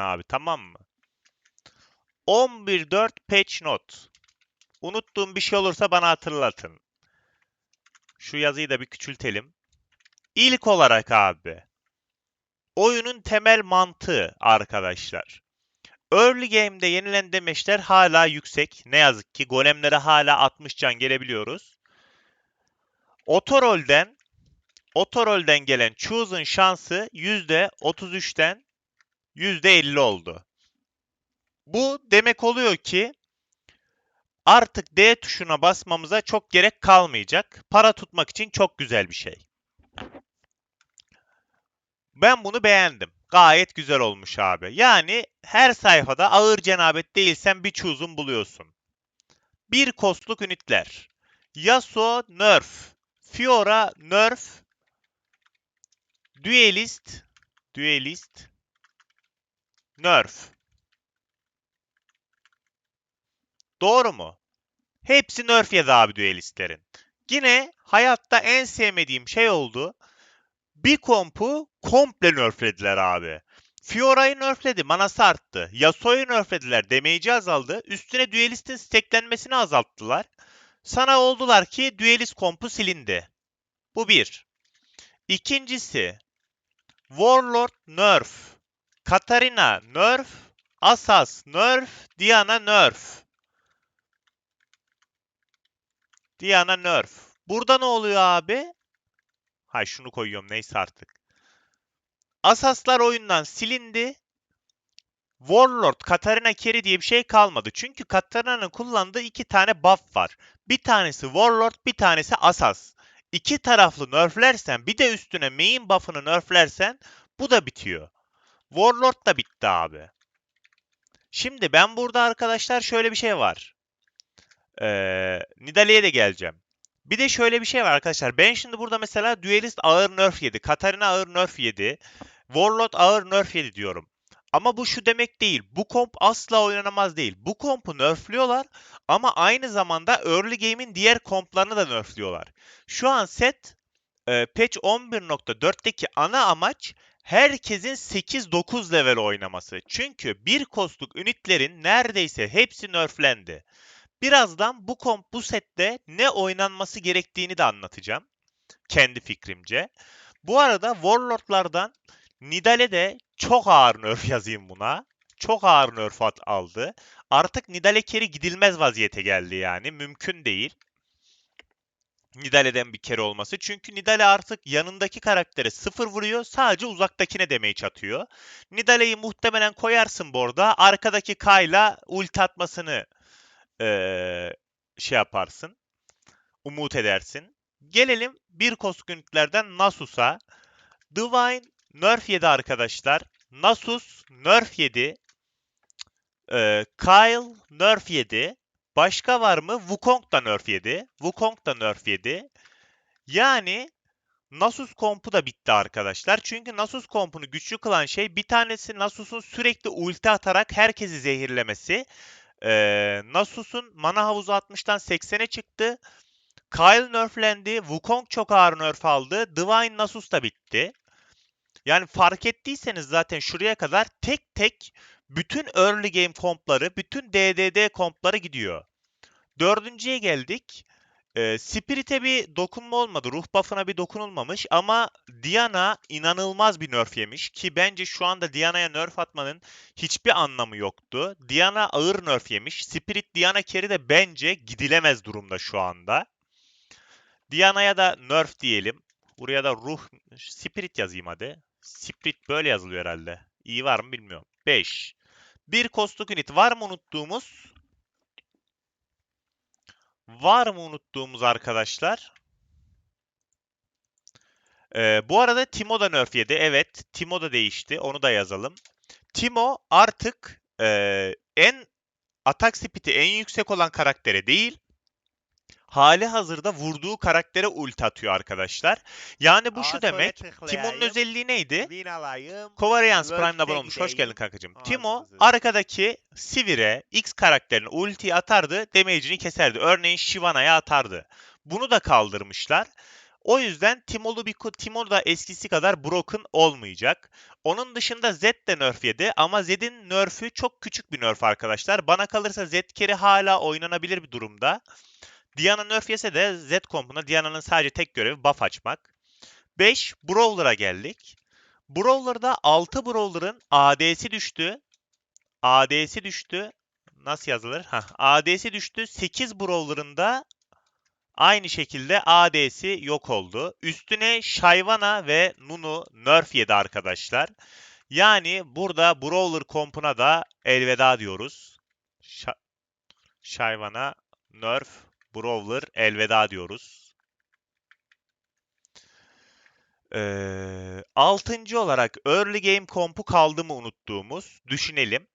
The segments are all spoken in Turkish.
abi tamam mı? 11.4 patch note. Unuttuğum bir şey olursa bana hatırlatın. Şu yazıyı da bir küçültelim. İlk olarak abi. Oyunun temel mantığı arkadaşlar. Early game'de yenilen demeçler hala yüksek. Ne yazık ki golemlere hala 60 can gelebiliyoruz. Otorol'den Otorol'den gelen Choose'un şansı %33'ten %50 oldu. Bu demek oluyor ki artık D tuşuna basmamıza çok gerek kalmayacak. Para tutmak için çok güzel bir şey. Ben bunu beğendim. Gayet güzel olmuş abi. Yani her sayfada ağır cenabet değilsen bir çözüm buluyorsun. Bir kostluk ünitler. Yasuo nerf. Fiora nerf. Duelist. Duelist. Nerf. Doğru mu? Hepsi nerf yedi abi duelistlerin. Yine hayatta en sevmediğim şey oldu. Bir kompu komple nerflediler abi. Fiora'yı nerfledi, manası arttı. Yasuo'yu nerflediler, damage'i azaldı. Üstüne Duelist'in stacklenmesini azalttılar. Sana oldular ki Duelist kompu silindi. Bu bir. İkincisi, Warlord nerf. Katarina nerf. Asas nerf. Diana nerf. Diana nerf. Burada ne oluyor abi? Hay şunu koyuyorum neyse artık. Asaslar oyundan silindi. Warlord, Katarina Carry diye bir şey kalmadı. Çünkü Katarina'nın kullandığı iki tane buff var. Bir tanesi Warlord, bir tanesi Asas. İki taraflı nerflersen, bir de üstüne main buff'ını nerflersen bu da bitiyor. Warlord da bitti abi. Şimdi ben burada arkadaşlar şöyle bir şey var. Ee, Nidalee'ye de geleceğim. Bir de şöyle bir şey var arkadaşlar. Ben şimdi burada mesela Duelist ağır nerf yedi. Katarina ağır nerf yedi. Warlord ağır nerf yedi diyorum. Ama bu şu demek değil. Bu komp asla oynanamaz değil. Bu kompu nerfliyorlar ama aynı zamanda early game'in diğer komplarını da nerfliyorlar. Şu an set e, patch 11.4'teki ana amaç herkesin 8-9 level oynaması. Çünkü bir kostluk ünitlerin neredeyse hepsi nerflendi. Birazdan bu komp bu sette ne oynanması gerektiğini de anlatacağım. Kendi fikrimce. Bu arada Warlord'lardan Nidale de çok ağır nerf yazayım buna. Çok ağır nerf aldı. Artık Nidale keri gidilmez vaziyete geldi yani. Mümkün değil. Nidale'den bir kere olması. Çünkü Nidale artık yanındaki karaktere sıfır vuruyor. Sadece uzaktakine damage atıyor. Nidale'yi muhtemelen koyarsın bu. Arkadaki Kayla ulti atmasını eee, şey yaparsın. Umut edersin. Gelelim bir koskünitlerden Nasus'a. Divine nerf yedi arkadaşlar. Nasus nerf yedi. Ee, Kyle nerf yedi. Başka var mı? Wukong da nerf yedi. Wukong da nerf yedi. Yani Nasus kompu da bitti arkadaşlar. Çünkü Nasus kompunu güçlü kılan şey bir tanesi Nasus'un sürekli ulti atarak herkesi zehirlemesi. Ee, Nasus'un mana havuzu 60'tan 80'e çıktı. Kyle nerflendi. Wukong çok ağır nerf aldı. Divine Nasus da bitti. Yani fark ettiyseniz zaten şuraya kadar tek tek bütün early game kompları, bütün DDD kompları gidiyor. Dördüncüye geldik. Ee, Spirit'e bir dokunma olmadı. Ruh buff'ına bir dokunulmamış ama Diana inanılmaz bir nerf yemiş ki bence şu anda Diana'ya nerf atmanın hiçbir anlamı yoktu. Diana ağır nerf yemiş. Spirit Diana carry de bence gidilemez durumda şu anda. Diana'ya da nerf diyelim. Buraya da ruh spirit yazayım hadi. Spirit böyle yazılıyor herhalde. İyi var mı bilmiyorum. 5. Bir kostluk unit var mı unuttuğumuz? Var mı unuttuğumuz arkadaşlar? Ee, bu arada Timo da nerf yedi. Evet, Timo da değişti. Onu da yazalım. Timo artık ee, en atak speed'i en yüksek olan karaktere değil, hali hazırda vurduğu karaktere ulti atıyor arkadaşlar. Yani bu şu demek. Timo'nun özelliği neydi? Kovarians Prime'da abone olmuş. Hoş geldin kankacığım. Timo arkadaki Sivir'e X karakterine ulti atardı. Damage'ini keserdi. Örneğin Shyvana'ya atardı. Bunu da kaldırmışlar. O yüzden Timolu bir Timol da eskisi kadar broken olmayacak. Onun dışında Z de nerf yedi ama Z'in nerf'ü çok küçük bir nerf arkadaşlar. Bana kalırsa Z carry hala oynanabilir bir durumda. Diana nerf yese de Z kompuna Diana'nın sadece tek görevi buff açmak. 5. Brawler'a geldik. Brawler'da 6 Brawler'ın AD'si düştü. AD'si düştü. Nasıl yazılır? Hah, AD'si düştü. 8 Brawler'ın da aynı şekilde AD'si yok oldu. Üstüne Shyvana ve Nunu nerf yedi arkadaşlar. Yani burada Brawler kompuna da elveda diyoruz. Shyvana nerf Brawler elveda diyoruz. Ee, altıncı olarak early game kompu kaldı mı unuttuğumuz düşünelim.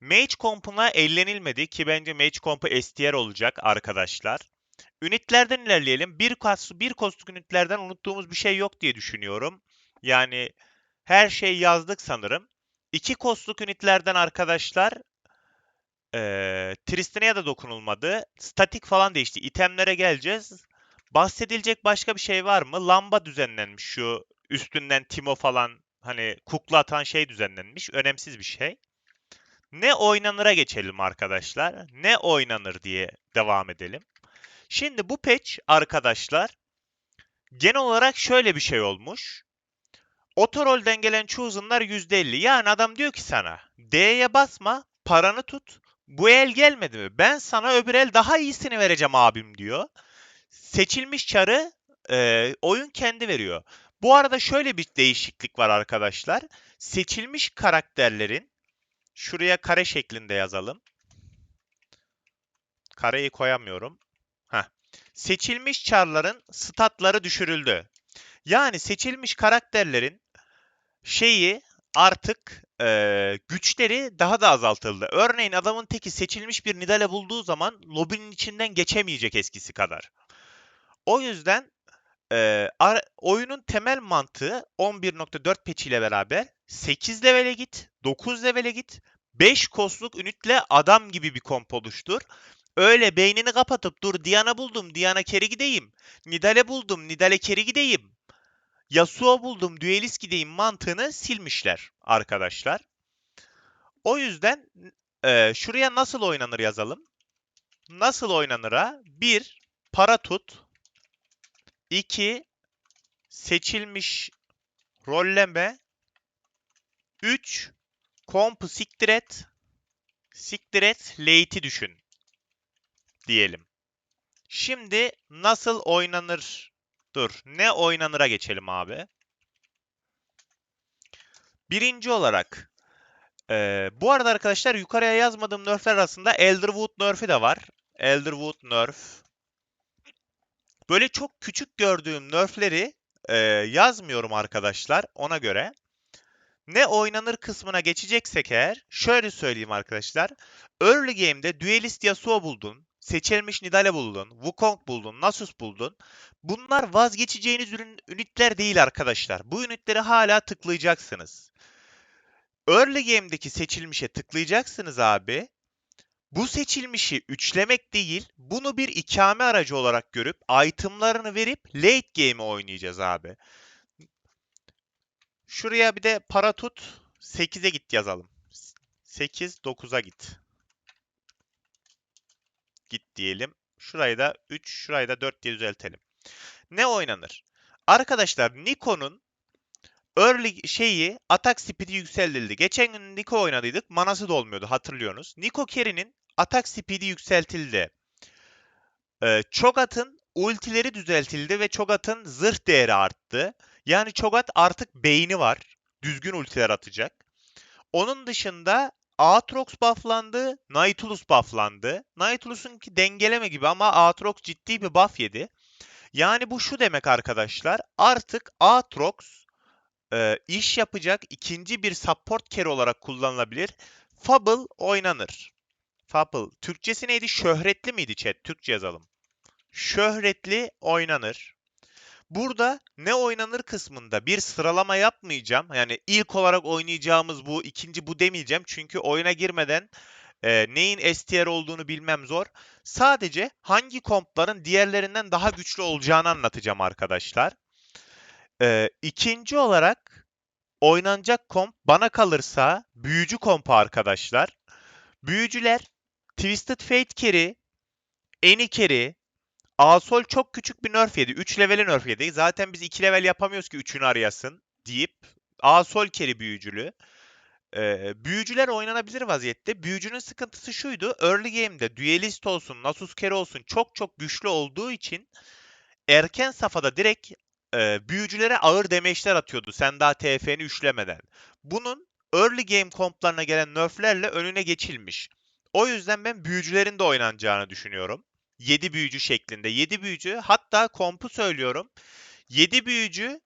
Mage kompuna ellenilmedi ki bence Mage kompu STR olacak arkadaşlar. Ünitlerden ilerleyelim. Bir, kas, bir kostluk ünitlerden unuttuğumuz bir şey yok diye düşünüyorum. Yani her şeyi yazdık sanırım. İki kostluk ünitlerden arkadaşlar ee, Tristan'a da dokunulmadı. Statik falan değişti. İtemlere geleceğiz. Bahsedilecek başka bir şey var mı? Lamba düzenlenmiş şu üstünden Timo falan hani kukla atan şey düzenlenmiş. Önemsiz bir şey. Ne oynanıra geçelim arkadaşlar. Ne oynanır diye devam edelim. Şimdi bu patch arkadaşlar genel olarak şöyle bir şey olmuş. Otorol'den gelen chosen'lar %50. Yani adam diyor ki sana D'ye basma paranı tut. Bu el gelmedi mi? Ben sana öbür el daha iyisini vereceğim abim diyor. Seçilmiş çarı e, oyun kendi veriyor. Bu arada şöyle bir değişiklik var arkadaşlar. Seçilmiş karakterlerin şuraya kare şeklinde yazalım. Kareyi koyamıyorum. Heh. Seçilmiş çarların statları düşürüldü. Yani seçilmiş karakterlerin şeyi artık e, güçleri daha da azaltıldı. Örneğin adamın teki seçilmiş bir Nidale bulduğu zaman lobinin içinden geçemeyecek eskisi kadar. O yüzden e, ar- oyunun temel mantığı 11.4 patch ile beraber 8 levele git, 9 levele git, 5 kostluk ünitle adam gibi bir komp oluştur. Öyle beynini kapatıp dur Diana buldum, Diana keri gideyim. Nidale buldum, Nidale keri gideyim. Yasuo buldum, Duelist gideyim mantığını silmişler arkadaşlar. O yüzden e, şuraya nasıl oynanır yazalım. Nasıl oynanıra 1. Para tut. 2. Seçilmiş rolleme. 3. Kompu siktir et. Siktir et, late'i düşün. Diyelim. Şimdi nasıl oynanır? Dur. Ne oynanıra geçelim abi. Birinci olarak. e, bu arada arkadaşlar yukarıya yazmadığım nerfler arasında Elderwood nerf'i de var. Elderwood nerf. Böyle çok küçük gördüğüm nerfleri e, yazmıyorum arkadaşlar ona göre. Ne oynanır kısmına geçeceksek eğer şöyle söyleyeyim arkadaşlar. Early game'de Duelist Yasuo buldun, seçilmiş Nidale buldun, Wukong buldun, Nasus buldun. Bunlar vazgeçeceğiniz ürün, ünitler değil arkadaşlar. Bu ünitleri hala tıklayacaksınız. Early game'deki seçilmişe tıklayacaksınız abi. Bu seçilmişi üçlemek değil, bunu bir ikame aracı olarak görüp itemlarını verip late game'i oynayacağız abi. Şuraya bir de para tut. 8'e git yazalım. 8 9'a git. Git diyelim. Şurayı da 3, şurayı da 4 diye düzeltelim. Ne oynanır? Arkadaşlar Nikon'un early şeyi atak speed'i yükseltildi. Geçen gün Niko oynadıydık. Manası da olmuyordu hatırlıyorsunuz. Niko Carry'nin atak speed'i yükseltildi. Ee, Cho'Gath'ın ultileri düzeltildi ve Cho'Gath'ın zırh değeri arttı. Yani Cho'Gath artık beyni var. Düzgün ultiler atacak. Onun dışında Aatrox bufflandı, Nautilus bufflandı. Nautilus'unki dengeleme gibi ama Aatrox ciddi bir buff yedi. Yani bu şu demek arkadaşlar. Artık Aatrox e, iş yapacak ikinci bir support carry olarak kullanılabilir. Fable oynanır. Fable. Türkçesi neydi? Şöhretli miydi chat? Türkçe yazalım. Şöhretli oynanır. Burada ne oynanır kısmında bir sıralama yapmayacağım. Yani ilk olarak oynayacağımız bu, ikinci bu demeyeceğim. Çünkü oyuna girmeden e, neyin S tier olduğunu bilmem zor. Sadece hangi kompların diğerlerinden daha güçlü olacağını anlatacağım arkadaşlar. E, ikinci olarak oynanacak komp bana kalırsa büyücü kompu arkadaşlar. Büyücüler Twisted Fate carry, Eni carry, Asol çok küçük bir nerf yedi. 3 level'e nerf yedi. Zaten biz 2 level yapamıyoruz ki 3'ünü arayasın deyip Asol carry büyücülü. Ee, büyücüler oynanabilir vaziyette. Büyücünün sıkıntısı şuydu. Early game'de Duelist olsun, Nasus carry olsun çok çok güçlü olduğu için erken safhada direkt e, büyücülere ağır damage'ler atıyordu. Sen daha TF'ni üçlemeden. Bunun early game komplarına gelen nerflerle önüne geçilmiş. O yüzden ben büyücülerin de oynanacağını düşünüyorum. 7 büyücü şeklinde. 7 büyücü hatta kompu söylüyorum. 7 büyücü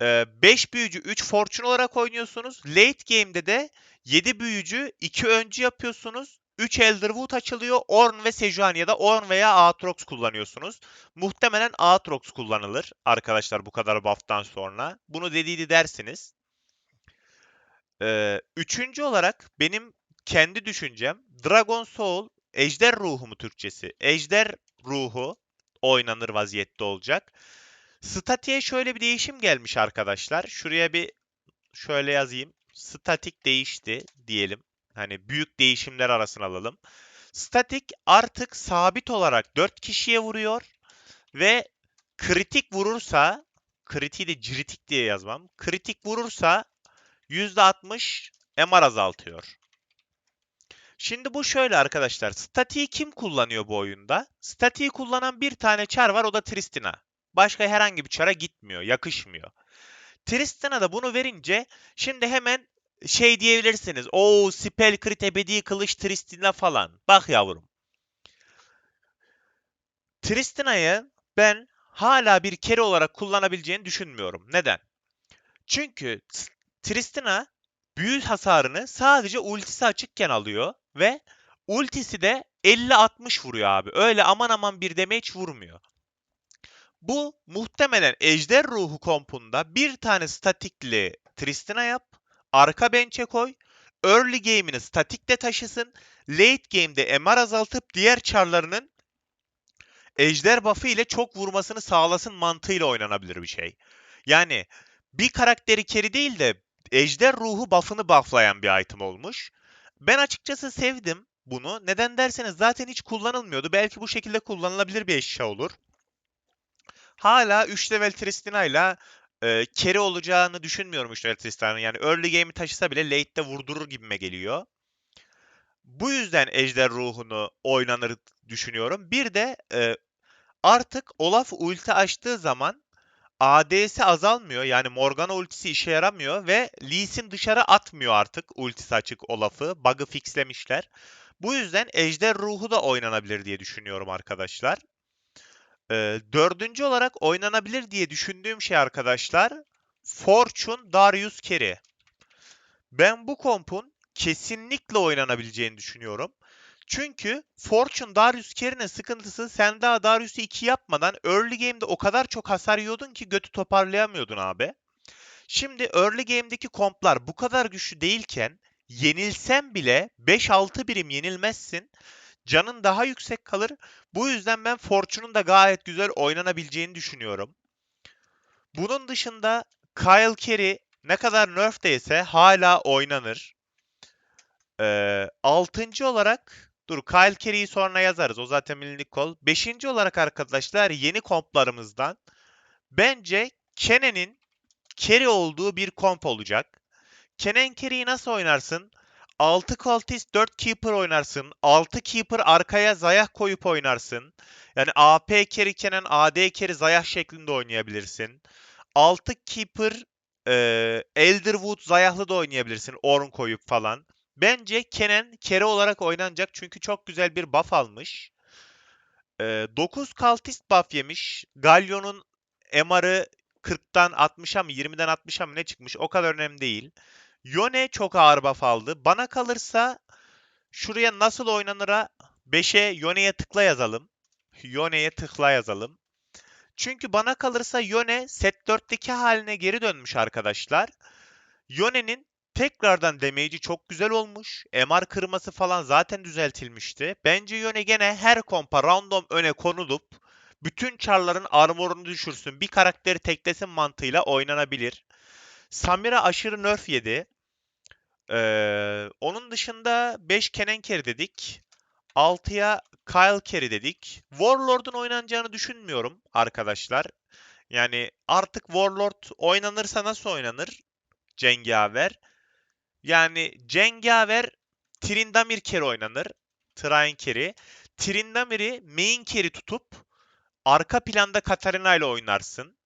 5 büyücü 3 fortune olarak oynuyorsunuz. Late game'de de 7 büyücü 2 öncü yapıyorsunuz. 3 Elderwood açılıyor. Ornn ve Sejuani ya da Ornn veya Aatrox kullanıyorsunuz. Muhtemelen Aatrox kullanılır arkadaşlar bu kadar buff'tan sonra. Bunu dediydi dersiniz. Ee, üçüncü olarak benim kendi düşüncem Dragon Soul Ejder Ruhu mu Türkçesi? Ejder Ruhu oynanır vaziyette olacak. Statiğe şöyle bir değişim gelmiş arkadaşlar. Şuraya bir şöyle yazayım. Statik değişti diyelim. Hani büyük değişimler arasına alalım. Statik artık sabit olarak 4 kişiye vuruyor ve kritik vurursa kritiği de critik diye yazmam. Kritik vurursa %60 MR azaltıyor. Şimdi bu şöyle arkadaşlar. Statiği kim kullanıyor bu oyunda? Statiği kullanan bir tane çar var o da Tristina. Başka herhangi bir çara gitmiyor, yakışmıyor. Tristana da bunu verince şimdi hemen şey diyebilirsiniz. O spell crit ebedi kılıç Tristina falan. Bak yavrum. Tristina'yı ben hala bir kere olarak kullanabileceğini düşünmüyorum. Neden? Çünkü Tristina büyü hasarını sadece ultisi açıkken alıyor ve ultisi de 50-60 vuruyor abi. Öyle aman aman bir damage vurmuyor. Bu muhtemelen Ejder Ruhu kompunda bir tane statikli Tristina yap. Arka bench'e koy. Early game'ini statikle taşısın. Late game'de MR azaltıp diğer çarlarının Ejder buff'ı ile çok vurmasını sağlasın mantığıyla oynanabilir bir şey. Yani bir karakteri carry değil de Ejder ruhu buff'ını bufflayan bir item olmuş. Ben açıkçası sevdim bunu. Neden derseniz zaten hiç kullanılmıyordu. Belki bu şekilde kullanılabilir bir eşya olur. Hala 3 level Tristina ile carry olacağını düşünmüyorum 3 level Tristina'nın. Yani early game'i taşısa bile late'de vurdurur gibime geliyor. Bu yüzden Ejder ruhunu oynanır düşünüyorum. Bir de e, artık Olaf ulti açtığı zaman AD'si azalmıyor. Yani Morgana ultisi işe yaramıyor ve Lee Sin dışarı atmıyor artık ultisi açık Olaf'ı. Bug'ı fixlemişler. Bu yüzden Ejder Ruhu da oynanabilir diye düşünüyorum arkadaşlar. Ee, dördüncü olarak oynanabilir diye düşündüğüm şey arkadaşlar Fortune Darius Carry. Ben bu kompun kesinlikle oynanabileceğini düşünüyorum. Çünkü Fortune Darius Carry'nin sıkıntısı sen daha Darius'u 2 yapmadan early game'de o kadar çok hasar yiyordun ki götü toparlayamıyordun abi. Şimdi early game'deki komplar bu kadar güçlü değilken yenilsen bile 5-6 birim yenilmezsin. Canın daha yüksek kalır. Bu yüzden ben Fortune'un da gayet güzel oynanabileceğini düşünüyorum. Bunun dışında Kyle Carey ne kadar nerf hala oynanır. Ee, altıncı olarak dur Kyle Carey'i sonra yazarız. O zaten minik kol. Beşinci olarak arkadaşlar yeni komplarımızdan bence Kenen'in carry olduğu bir komp olacak. Kenen carry'i nasıl oynarsın? 6 cultist 4 keeper oynarsın. 6 keeper arkaya zayah koyup oynarsın. Yani AP carry Kenan AD carry zayah şeklinde oynayabilirsin. 6 keeper e, Elderwood zayahlı da oynayabilirsin. Orn koyup falan. Bence Kenan kere olarak oynanacak çünkü çok güzel bir buff almış. E, 9 cultist buff yemiş. Galyon'un MR'ı 40'tan 60'a mı 20'den 60'a mı ne çıkmış o kadar önemli değil. Yone çok ağır buff aldı. Bana kalırsa şuraya nasıl oynanıra 5'e Yone'ye tıkla yazalım. Yone'ye tıkla yazalım. Çünkü bana kalırsa Yone set 4'teki haline geri dönmüş arkadaşlar. Yone'nin Tekrardan damage'i çok güzel olmuş. MR kırması falan zaten düzeltilmişti. Bence Yone gene her kompa random öne konulup bütün çarların armorunu düşürsün. Bir karakteri teklesin mantığıyla oynanabilir. Samira aşırı nerf yedi. Ee, onun dışında 5 Kennen carry dedik. 6'ya Kyle carry dedik. Warlord'un oynanacağını düşünmüyorum arkadaşlar. Yani artık Warlord oynanırsa nasıl oynanır? Cengaver. Yani Cengaver Trindamir carry oynanır. Trine carry. Trindamir'i main carry tutup arka planda Katarina ile oynarsın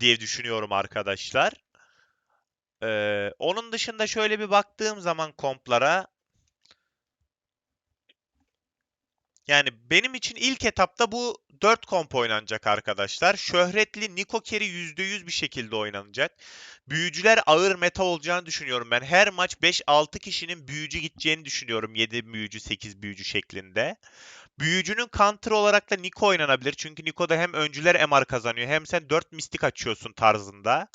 diye düşünüyorum arkadaşlar. Ee, onun dışında şöyle bir baktığım zaman komplara yani benim için ilk etapta bu 4 komp oynanacak arkadaşlar. Şöhretli Niko Carry %100 bir şekilde oynanacak. Büyücüler ağır meta olacağını düşünüyorum ben. Her maç 5-6 kişinin büyücü gideceğini düşünüyorum. 7 büyücü, 8 büyücü şeklinde. Büyücünün counter olarak da Niko oynanabilir. Çünkü Niko'da hem öncüler MR kazanıyor hem sen 4 mistik açıyorsun tarzında.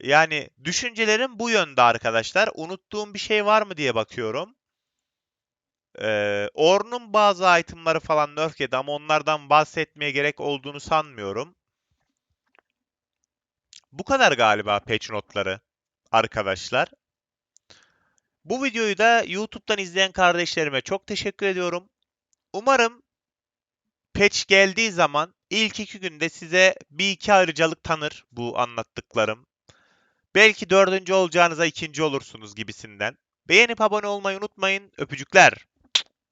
Yani düşüncelerim bu yönde arkadaşlar. Unuttuğum bir şey var mı diye bakıyorum. Ee, Ornn'un bazı itemları falan nerf yedi ama onlardan bahsetmeye gerek olduğunu sanmıyorum. Bu kadar galiba patch notları arkadaşlar. Bu videoyu da YouTube'dan izleyen kardeşlerime çok teşekkür ediyorum. Umarım patch geldiği zaman ilk iki günde size bir iki ayrıcalık tanır bu anlattıklarım. Belki dördüncü olacağınıza ikinci olursunuz gibisinden. Beğenip abone olmayı unutmayın. Öpücükler.